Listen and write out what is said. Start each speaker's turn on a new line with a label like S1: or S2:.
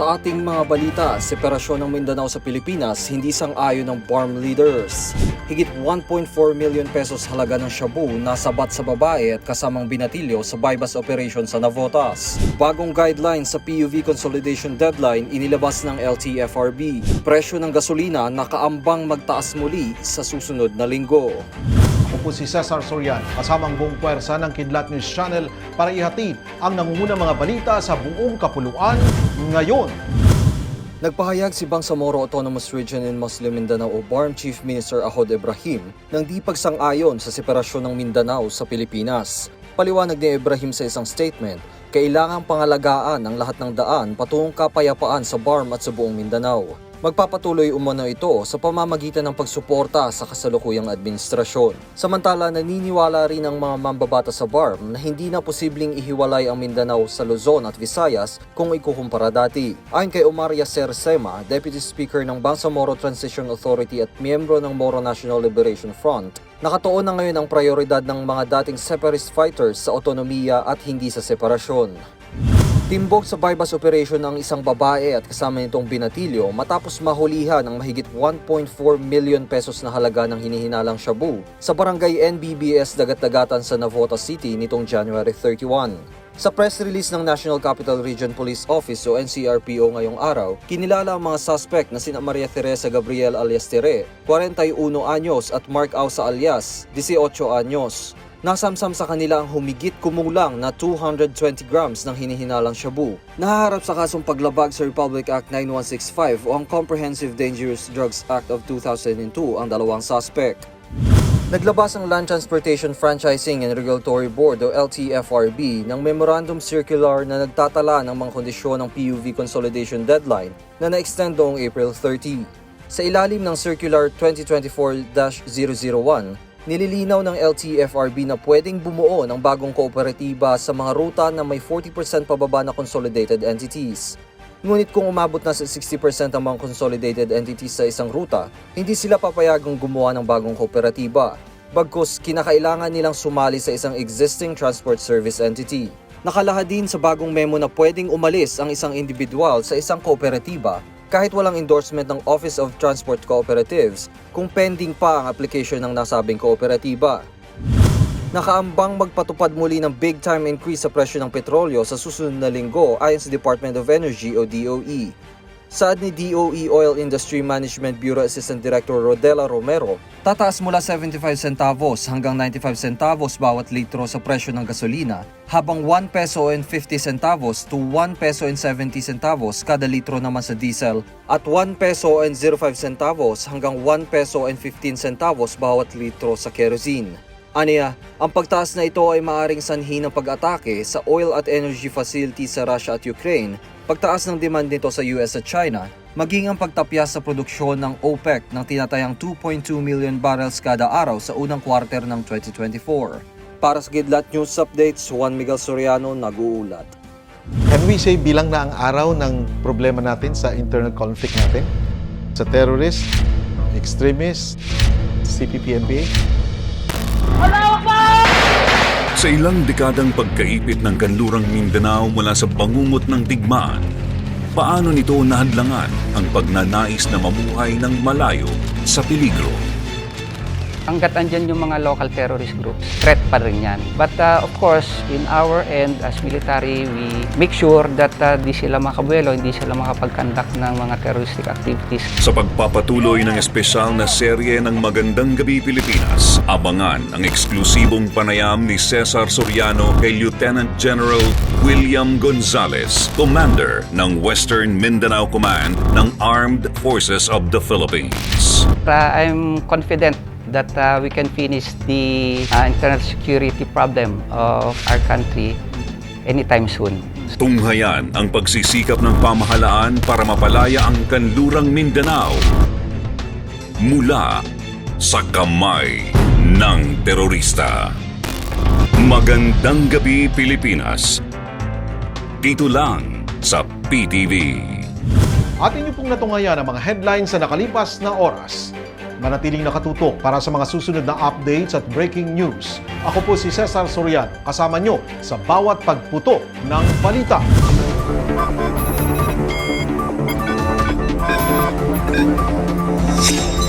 S1: Sa ating mga balita, separasyon ng Mindanao sa Pilipinas hindi sang-ayon ng farm leaders. Higit 1.4 million pesos halaga ng shabu nasabat sa babae at kasamang binatilyo sa bypass operation sa Navotas. Bagong guidelines sa PUV consolidation deadline inilabas ng LTFRB. Presyo ng gasolina nakaambang magtaas muli sa susunod na linggo.
S2: Ako po si Cesar Sorian, kasamang buong puwersa ng Kidlat News Channel para ihatid ang nangungunang mga balita sa buong kapuluan ngayon.
S1: Nagpahayag si Bangsamoro Autonomous Region in Muslim Mindanao o BARM Chief Minister Ahod Ibrahim ng di pagsang-ayon sa separasyon ng Mindanao sa Pilipinas. Paliwanag ni Ibrahim sa isang statement, kailangang pangalagaan ang lahat ng daan patungong kapayapaan sa BARM at sa buong Mindanao. Magpapatuloy umano ito sa pamamagitan ng pagsuporta sa kasalukuyang administrasyon. Samantala, naniniwala rin ang mga mambabata sa BARM na hindi na posibleng ihiwalay ang Mindanao sa Luzon at Visayas kung ikukumpara dati. Ayon kay Omar Yacer Sema, Deputy Speaker ng Bangsamoro Transition Authority at miyembro ng Moro National Liberation Front, nakatuon na ngayon ang prioridad ng mga dating separatist fighters sa otonomiya at hindi sa separasyon. Timbog sa bypass operation ng isang babae at kasama nitong binatilyo matapos mahulihan ng mahigit 1.4 million pesos na halaga ng hinihinalang shabu sa barangay NBBS Dagat-Dagatan sa Navotas City nitong January 31. Sa press release ng National Capital Region Police Office o NCRPO ngayong araw, kinilala ang mga suspect na sina Maria Teresa Gabriel alias Tere, 41 anyos at Mark Ausa alias, 18 anyos. Nasamsam sa kanila ang humigit kumulang na 220 grams ng hinihinalang shabu. Nahaharap sa kasong paglabag sa Republic Act 9165 o ang Comprehensive Dangerous Drugs Act of 2002 ang dalawang suspect. Naglabas ang Land Transportation Franchising and Regulatory Board o LTFRB ng Memorandum Circular na nagtatala ng mga kondisyon ng PUV consolidation deadline na na-extend noong April 30. Sa ilalim ng Circular 2024-001, nililinaw ng LTFRB na pwedeng bumuo ng bagong kooperatiba sa mga ruta na may 40% pababa na consolidated entities. Ngunit kung umabot na sa 60% ang mga consolidated entities sa isang ruta, hindi sila papayagang gumawa ng bagong kooperatiba. Bagkus, kinakailangan nilang sumali sa isang existing transport service entity. Nakalahad din sa bagong memo na pwedeng umalis ang isang individual sa isang kooperatiba kahit walang endorsement ng Office of Transport Cooperatives kung pending pa ang application ng nasabing kooperatiba. Nakaambang magpatupad muli ng big time increase sa presyo ng petrolyo sa susunod na linggo ayon sa Department of Energy o DOE. Saad ni DOE Oil Industry Management Bureau Assistant Director Rodela Romero, tataas mula 75 centavos hanggang 95 centavos bawat litro sa presyo ng gasolina, habang 1 peso and 50 centavos to 1 peso and 70 centavos kada litro naman sa diesel at 1 peso and 05 centavos hanggang 1 peso and 15 centavos bawat litro sa kerosene. Aniya, ang pagtaas na ito ay maaring sanhi ng pag-atake sa oil at energy facilities sa Russia at Ukraine, pagtaas ng demand nito sa US at China, maging ang pagtapyas sa produksyon ng OPEC ng tinatayang 2.2 million barrels kada araw sa unang quarter ng 2024. Para sa Gidlat News Updates, Juan Miguel Soriano nag-uulat.
S2: Can we say bilang na ang araw ng problema natin sa internal conflict natin? Sa terrorist, extremist, CPP-NPA?
S3: Sa ilang dekadang pagkaipit ng kanlurang Mindanao mula sa bangungot ng digmaan, paano nito nahadlangan ang pagnanais na mamuhay ng malayo sa peligro?
S4: Hanggat andyan yung mga local terrorist groups, threat pa rin yan. But uh, of course, in our end as military, we make sure that uh, di sila makabuelo, hindi sila makapag-conduct ng mga terroristic activities.
S3: Sa pagpapatuloy ng espesyal na serye ng Magandang Gabi Pilipinas, abangan ang eksklusibong panayam ni Cesar Soriano kay Lieutenant General William Gonzales, Commander ng Western Mindanao Command ng Armed Forces of the Philippines.
S4: Uh, I'm confident that uh, we can finish the uh, internal security problem of our country anytime soon.
S3: Tunghayan ang pagsisikap ng pamahalaan para mapalaya ang kanlurang Mindanao mula sa kamay ng terorista. Magandang gabi Pilipinas. Dito lang sa PTV.
S2: Atin niyo pong natungayan ang mga headlines sa nakalipas na oras manatiling nakatutok para sa mga susunod na updates at breaking news. Ako po si Cesar Sorian, kasama nyo sa bawat pagputo ng balita. Thank you.